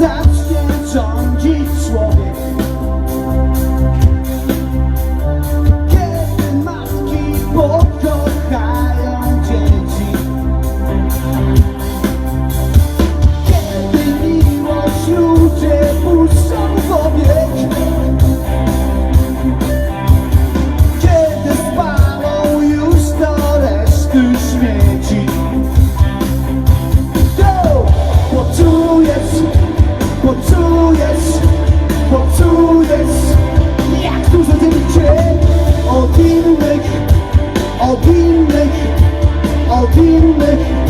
zacznie rządzić człowiek. Poczujesz Jak dużo dzieci od innych, od innych, od innych